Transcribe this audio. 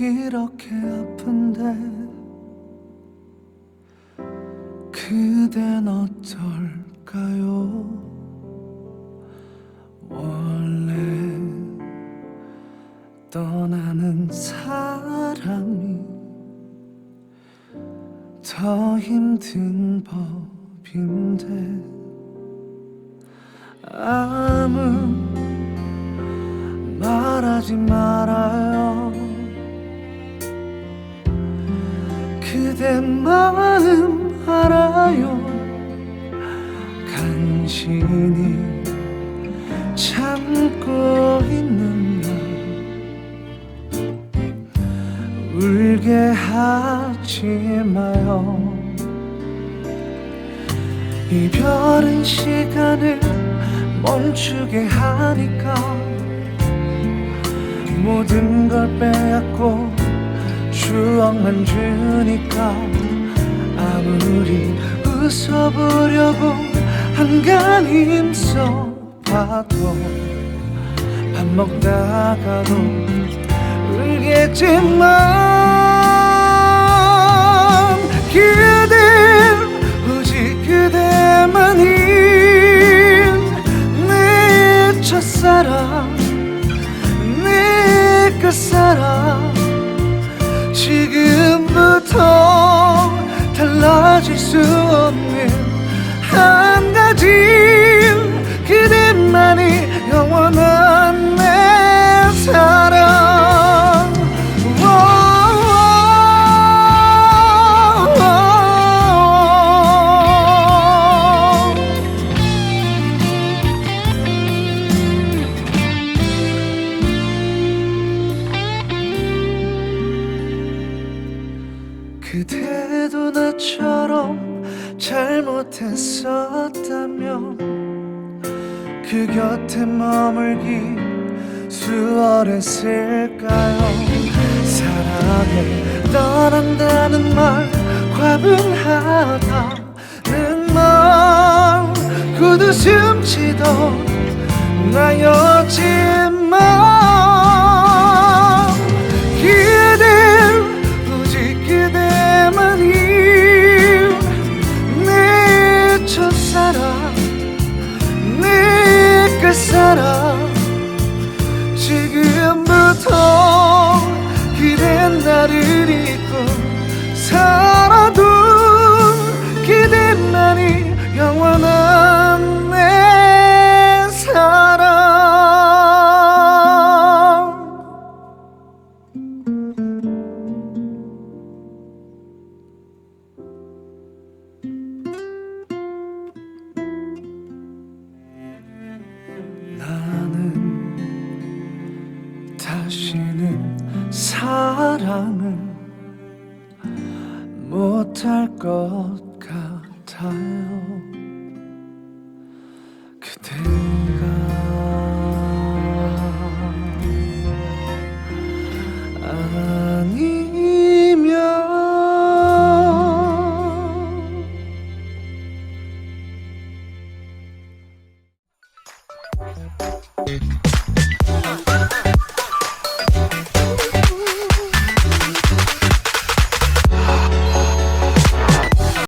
이렇게 아픈데 그댄 어떨까요? 원래 떠나는 사람이 더 힘든 법인데 아무 말하지 말아요 그대 마음 알아요. 간신히 참고 있는 날 울게 하지 마요. 이별은 시간을 멈추게 하니까 모든 걸 빼앗고 추억만 주니까 아무리 웃어보려고 한간히 힘써 봐도 밥 먹다가도 울겠지만 그대 오직 그대만이 내 첫사랑 지금부터 달라질 수 없는 한 가지 그대만이 영원한 잘못했었다면 그 곁에 머물기 수월했을까요? 사랑에 떠난다는 말 과분하다는 말 굳웃음치도 나였지만 matter 못할 것 같아요.